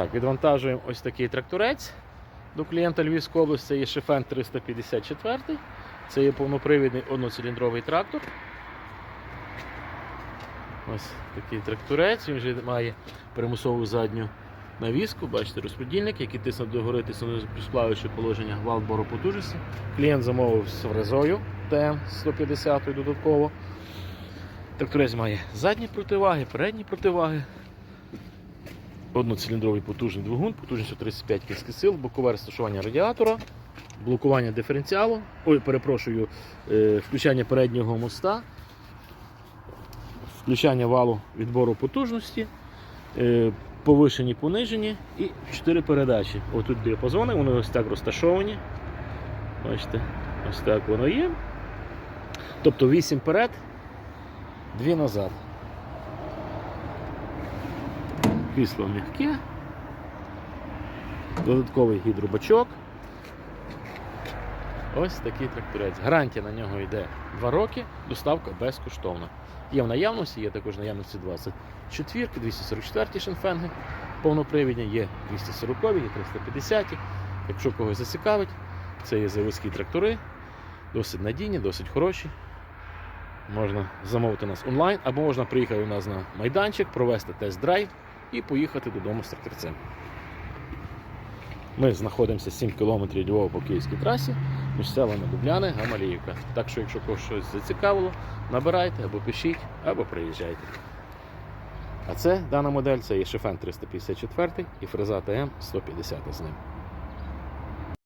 Так, відвантажуємо ось такий тракторець до клієнта Львівської області. Це є Шефен 354. Це є повнопривідний одноциліндровий трактор. Ось такий тракторець. Він вже має примусову задню навіску. Бачите, розподільник, який тисне до гори, тисне сплаваючи положення вал бору потужності. Клієнт замовив з фрезою ТМ-150 додатково. Тракторець має задні противаги, передні противаги. Одноциліндровий потужний двигун, потужністю 35 кінських сил, бокове розташування радіатора, блокування диференціалу, ой, перепрошую, е, включання переднього моста, включання валу відбору потужності, е, повишені, понижені і 4 передачі. Отут діапазони, вони ось так розташовані. Бачите, ось так воно є. Тобто 8 вперед, 2 назад. Крісло м'яке. Додатковий гідробачок. Ось такий тракторець. Гарантія на нього йде 2 роки, доставка безкоштовна. Є в наявності, є також в наявності 24, 244 шенфенги повнопривідні, є 240, є 350. Якщо когось зацікавить, це є заводські трактори, досить надійні, досить хороші. Можна замовити нас онлайн, або можна приїхати у нас на майданчик, провести тест-драйв і поїхати додому з тракторцем. Ми знаходимося 7 км Львова по київській трасі між селами Дубляни, Гамаліївка. Так що, якщо когось щось зацікавило, набирайте або пишіть, або приїжджайте. А це дана модель це є Шефен 354 і фреза ТМ 150 з ним.